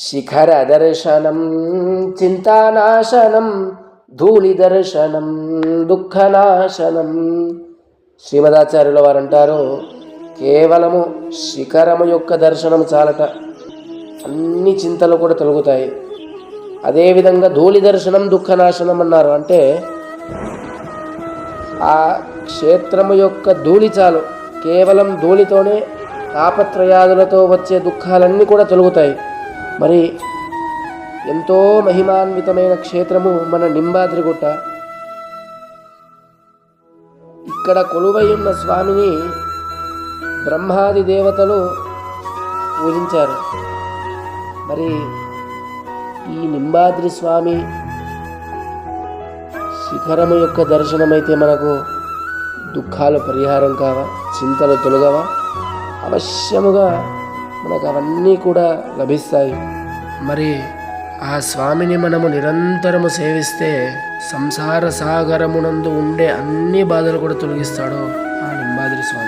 శిఖర దర్శనం చింతానాశనం ధూళి దర్శనం దుఃఖనాశనం. శ్రీమదాచార్యుల వారు అంటారు కేవలము శిఖరము యొక్క దర్శనం చాలట. అన్ని చింతలు కూడా తొలగుతాయి. అదేవిధంగా ధూళి దర్శనం దుఃఖనాశనం అన్నారు. అంటే ఆ క్షేత్రము యొక్క ధూళి చాలు. కేవలం ధూళితోనే తాపత్రయాదులతో వచ్చే దుఃఖాలన్నీ కూడా తొలగుతాయి. మరి ఎంతో మహిమాన్వితమైన క్షేత్రము మన నింబాద్రిగుట్ట. ఇక్కడ కొలువై ఉన్న స్వామిని బ్రహ్మాది దేవతలు పూజించారు. మరి ఈ నింబాద్రి స్వామి శిఖరము యొక్క దర్శనమైతే మనకు దుఃఖాలు పరిహారం కావా చింతలు తొలగవా? అవశ్యముగా మనకు అవన్నీ కూడా లభిస్తాయి. మరి ఆ స్వామిని మనము నిరంతరము సేవిస్తే సంసార సాగరమునందు ఉండే అన్ని బాధలు కూడా తొలగిస్తాడు ఆ నింబాద్రి స్వామి.